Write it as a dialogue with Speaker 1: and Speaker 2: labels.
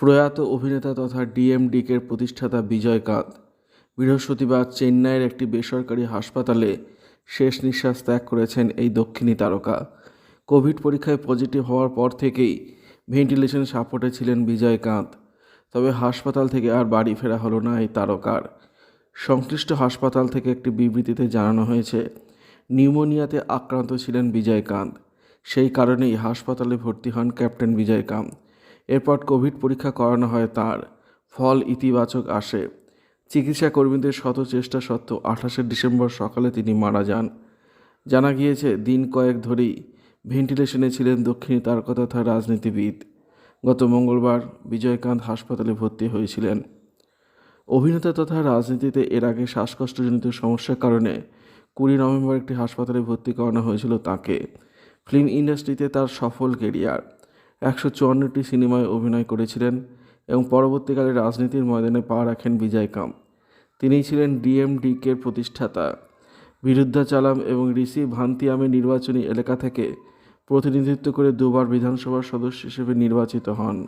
Speaker 1: প্রয়াত অভিনেতা তথা ডিএমডিকের প্রতিষ্ঠাতা বিজয় কাঁত বৃহস্পতিবার চেন্নাইয়ের একটি বেসরকারি হাসপাতালে শেষ নিঃশ্বাস ত্যাগ করেছেন এই দক্ষিণী তারকা কোভিড পরীক্ষায় পজিটিভ হওয়ার পর থেকেই ভেন্টিলেশন সাপোর্টে ছিলেন বিজয় কাঁত তবে হাসপাতাল থেকে আর বাড়ি ফেরা হলো না এই তারকার সংশ্লিষ্ট হাসপাতাল থেকে একটি বিবৃতিতে জানানো হয়েছে নিউমোনিয়াতে আক্রান্ত ছিলেন বিজয়কান্ত সেই কারণেই হাসপাতালে ভর্তি হন ক্যাপ্টেন বিজয়কান্ত এরপর কোভিড পরীক্ষা করানো হয় তার ফল ইতিবাচক আসে চিকিৎসা কর্মীদের শত চেষ্টা সত্ত্বেও আঠাশে ডিসেম্বর সকালে তিনি মারা যান জানা গিয়েছে দিন কয়েক ধরেই ভেন্টিলেশনে ছিলেন দক্ষিণী তারকা তথা রাজনীতিবিদ গত মঙ্গলবার বিজয়কান্ত হাসপাতালে ভর্তি হয়েছিলেন অভিনেতা তথা রাজনীতিতে এর আগে শ্বাসকষ্টজনিত সমস্যার কারণে কুড়ি নভেম্বর একটি হাসপাতালে ভর্তি করানো হয়েছিল তাকে ফিল্ম ইন্ডাস্ট্রিতে তার সফল কেরিয়ার একশো চুয়ান্নটি সিনেমায় অভিনয় করেছিলেন এবং পরবর্তীকালে রাজনীতির ময়দানে পা রাখেন বিজয় কাম তিনি ছিলেন ডিএমডিকের প্রতিষ্ঠাতা বিরুদ্ধা চালাম এবং ঋষি ভান্তিয়ামে নির্বাচনী এলাকা থেকে প্রতিনিধিত্ব করে দুবার বিধানসভার সদস্য হিসেবে নির্বাচিত হন